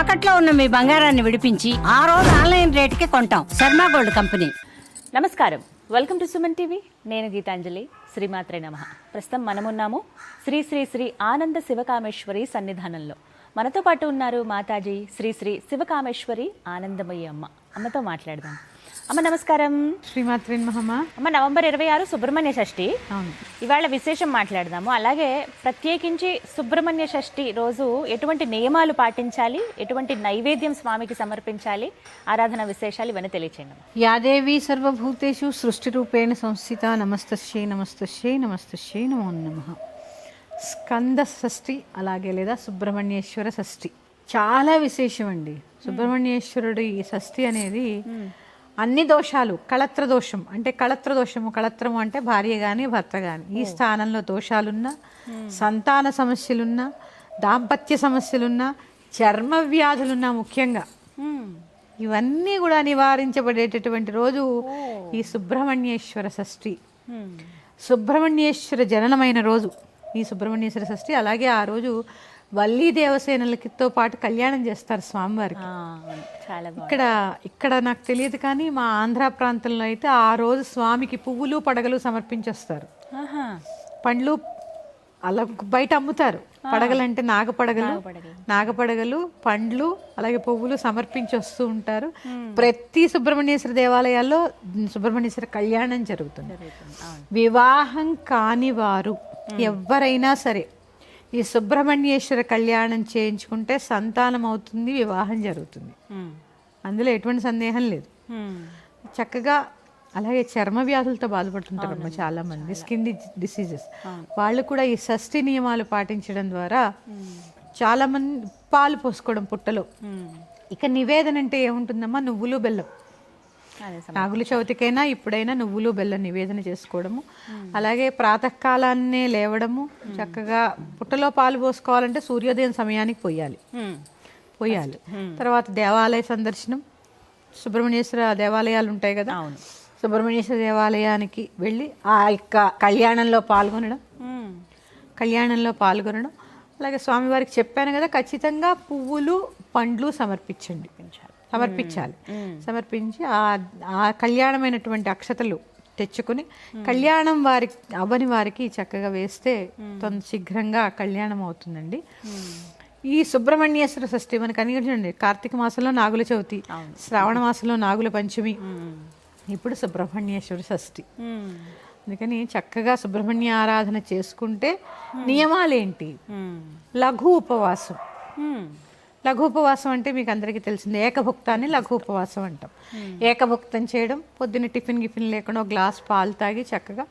తాకట్లో ఉన్న మీ బంగారాన్ని విడిపించి ఆ రోజు ఆన్లైన్ రేటుకి కొంటాం. Sharma gold company. నమస్కారం. Welcome to Suman TV. నేను గీతాంజలి. శ్రీమాత్రే నమ. ప్రస్తుతం మనమున్నాము శ్రీ శ్రీ శ్రీ ఆనంద శివకామేశ్వరి సన్నిధానంలో. మనతో పాటు ఉన్నారు మాతాజీ శ్రీ శ్రీ శివకామేశ్వరి ఆనందమయ్య అమ్మ. అమ్మతో మాట్లాడదాం. అమ్మ నమస్కారం. శ్రీమాత్రి మహమ్మ అమ్మ నవంబర్ ఇరవై ఆరు సుబ్రహ్మణ్య షష్ఠి. అవును. ఇవాళ విశేషం మాట్లాడదాము. అలాగే ప్రత్యేకించి సుబ్రహ్మణ్య షష్ఠి రోజు ఎటువంటి నియమాలు పాటించాలి? ఎటువంటి నైవేద్యం స్వామికి సమర్పించాలి? ఆరాధన విశేషాలు ఇవన్నీ తెలియచేయండి. యాదేవి సర్వభూతేషు సృష్టిరూపేణ సంస్థిత నమస్తశ్యై నమస్తశ్యై నమస్తశ్యై నమో నమ. స్కంద షష్ఠి అలాగే లేదా సుబ్రహ్మణ్యేశ్వర షష్ఠి. చాలా విశేషం అండి సుబ్రహ్మణ్యేశ్వరుడు షష్ఠి అనేది అన్ని దోషాలు కళత్ర దోషం. అంటే కళత్ర దోషము కళత్రము అంటే భార్య కానీ భర్త కానీ ఈ స్థానంలో దోషాలున్నా సంతాన సమస్యలున్నా దాంపత్య సమస్యలున్నా చర్మ వ్యాధులున్నా ముఖ్యంగా. ఇవన్నీ కూడా నివారించబడేటటువంటి రోజు ఈ సుబ్రహ్మణ్యేశ్వర షష్ఠి. సుబ్రహ్మణ్యేశ్వర జననమైన రోజు. ఈ సుబ్రహ్మణ్యేశ్వర షష్ఠి అలాగే ఆ రోజు వల్లీ దేవసేనలతో పాటు కళ్యాణం చేస్తారు స్వామివారికి. ఇక్కడ ఇక్కడ నాకు తెలియదు కానీ మా ఆంధ్ర ప్రాంతంలో అయితే ఆ రోజు స్వామికి పువ్వులు పడగలు సమర్పించేస్తారు. పండ్లు అలా బయట అమ్ముతారు. పడగలంటే నాగపడగలు నాగపడగలు. నాగపడగలు పండ్లు అలాగే పువ్వులు సమర్పించి వస్తూ ఉంటారు. ప్రతి సుబ్రహ్మణ్యేశ్వర దేవాలయాల్లో సుబ్రహ్మణ్యేశ్వర కళ్యాణం జరుగుతుంది. వివాహం కాని వారు ఎవరైనా సరే ఈ సుబ్రహ్మణ్యేశ్వర కళ్యాణం చేయించుకుంటే సంతానం అవుతుంది వివాహం జరుగుతుంది. అందులో ఎటువంటి సందేహం లేదు. చక్కగా అలాగే చర్మ వ్యాధులతో బాధపడుతుంటారమ్మ చాలా. మంది స్కిన్ డిసీజెస్. వాళ్ళు కూడా ఈ షష్ఠి నియమాలు పాటించడం ద్వారా చాలా మంది పాలు పోసుకోవడం పుట్టలో. ఇక నివేదన అంటే ఏముంటుందమ్మా? నువ్వులు బెల్లం. నాగుల చవితికైనా ఇప్పుడైనా నువ్వులు బెల్లం నివేదన చేసుకోవడము. అలాగే ప్రాతకాలాన్నే లేవడము. చక్కగా పుట్టలో పాలు పోసుకోవాలంటే సూర్యోదయం సమయానికి పోయాలి. పోయాలి. తర్వాత దేవాలయ సందర్శనం. సుబ్రహ్మణ్యేశ్వర దేవాలయాలు ఉంటాయి కదా. సుబ్రహ్మణ్యేశ్వర దేవాలయానికి వెళ్ళి ఆ యొక్క కళ్యాణంలో పాల్గొనడం. కళ్యాణంలో పాల్గొనడం. అలాగే స్వామివారికి చెప్పాను కదా ఖచ్చితంగా పువ్వులు పండ్లు సమర్పించండి. సమర్పించాలి. సమర్పించి ఆ ఆ కళ్యాణమైనటువంటి అక్షతలు తెచ్చుకొని కళ్యాణం వారికి అవ్వని వారికి చక్కగా వేస్తే తొంద శీఘ్రంగా కళ్యాణం అవుతుందండి. ఈ సుబ్రహ్మణ్యేశ్వర షష్ఠి మనకి అనిగించండి కార్తీక మాసంలో నాగుల చవితి శ్రావణ మాసంలో నాగుల పంచమి. ఇప్పుడు సుబ్రహ్మణ్యేశ్వర షష్ఠి. అందుకని చక్కగా సుబ్రహ్మణ్య ఆరాధన చేసుకుంటే నియమాలేంటి. లఘు ఉపవాసం. లఘు ఉపవాసం అంటే మీకు అందరికీ తెలిసింది. ఏకభుక్తాన్ని లఘు ఉపవాసం అంటాం ఏకభుక్తం చేయడం పొద్దున్న టిఫిన్ గిఫిన్ లేకుండా ఒక గ్లాస్ పాలు తాగి చక్కగా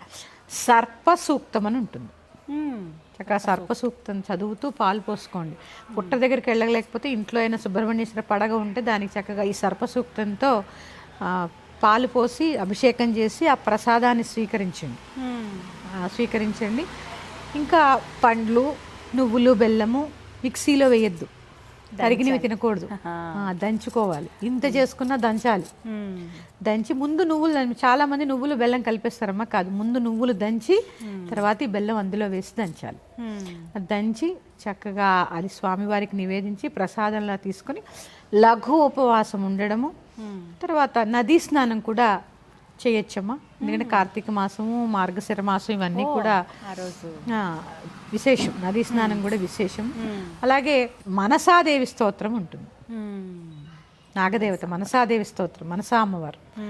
సర్ప సూక్తం అని ఉంటుంది. ఉమ్. చక్కగా సర్ప సూక్తం చదువుతూ పాలు పోసుకోండి. పుట్ట దగ్గరికి వెళ్ళలేకపోతే ఇంట్లో అయినా సుబ్రహ్మణ్యేశ్వర పడగ ఉంటే దానికి చక్కగా ఈ సర్ప సూక్తంతో పాలు పోసి అభిషేకం చేసి ఆ ప్రసాదాన్ని స్వీకరించండి. స్వీకరించండి. ఇంకా పండ్లు నువ్వులు బెల్లము మిక్సీలో వేయద్దు. తరిగినవి తినకూడదు. దంచుకోవాలి. ఇంత చేసుకున్నా దంచాలి. దంచి ముందు నువ్వులు చాలా మంది నువ్వులు బెల్లం కలిపేస్తారమ్మా కాదు. ముందు నువ్వులు దంచి తర్వాత ఈ బెల్లం అందులో వేసి దంచాలి. దంచి చక్కగా అది స్వామివారికి నివేదించి ప్రసాదంలా తీసుకొని లఘు ఉపవాసం ఉండడము తర్వాత నదీ స్నానం కూడా చేయొచ్చమ్మా. ఎందుకంటే కార్తీక మాసము మార్గశిర మాసం ఇవన్నీ కూడా విశేషం. నదీ స్నానం కూడా విశేషం. అలాగే మనసాదేవి స్తోత్రం ఉంటుంది. నాగదేవత మనసాదేవి స్తోత్రం మనసా అమ్మవారు.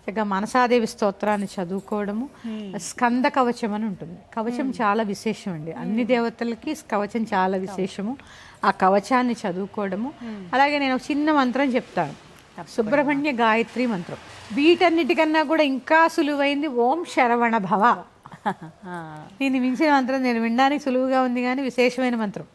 చక్కగా మనసాదేవి స్తోత్రాన్ని చదువుకోవడము స్కంద కవచం అని ఉంటుంది. కవచం చాలా విశేషం అండి. అన్ని దేవతలకి కవచం చాలా విశేషము. ఆ కవచాన్ని చదువుకోవడము. అలాగే నేను ఒక చిన్న మంత్రం చెప్తాను. సుబ్రహ్మణ్య గాయత్రి మంత్రం. వీటన్నిటికన్నా కూడా ఇంకా సులువైంది ఓం శరవణ భవ. దీన్ని మించిన మంత్రం నేను వినడానికి సులువుగా ఉంది కానీ విశేషమైన మంత్రం.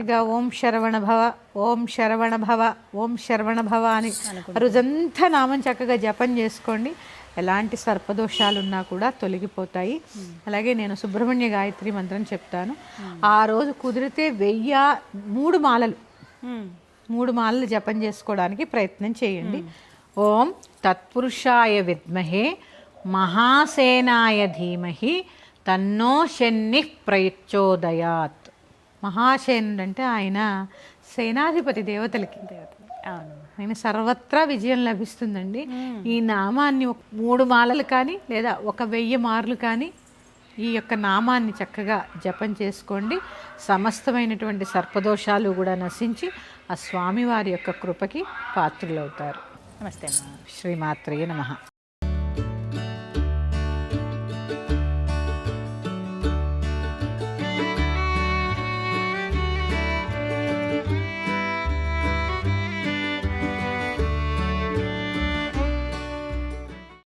ఇక ఓం శరవణ భవ ఓం శరవణ భవ ఓం శరవణ భవ అని రోజంతా నామం చక్కగా జపం చేసుకోండి. ఎలాంటి సర్పదోషాలు ఉన్నా కూడా తొలగిపోతాయి. అలాగే నేను సుబ్రహ్మణ్య గాయత్రి మంత్రం చెప్తాను. ఆ రోజు కుదిరితే వెయ్యి మూడు మాలలు. మూడు మాలలు జపం చేసుకోవడానికి ప్రయత్నం చేయండి. ఓం తత్పురుషాయ విద్మహే మహాసేనాయ ధీమహి తన్నో శని ప్రయచ్చోదయాత్. మహాసేనుడు అంటే ఆయన సేనాధిపతి దేవతలకి. అవును. ఆయన సర్వత్రా విజయం లభిస్తుందండి. ఈ నామాన్ని మూడు మాలలు కానీ లేదా ఒక వెయ్యి మార్లు కానీ ఈ యొక్క నామాన్ని చక్కగా జపం చేసుకోండి. సమస్తమైనటువంటి సర్పదోషాలు కూడా నశించి ఆ స్వామివారి యొక్క కృపకి పాత్రులవుతారు. నమస్తే అమ్మా. శ్రీమాత్రే నమః.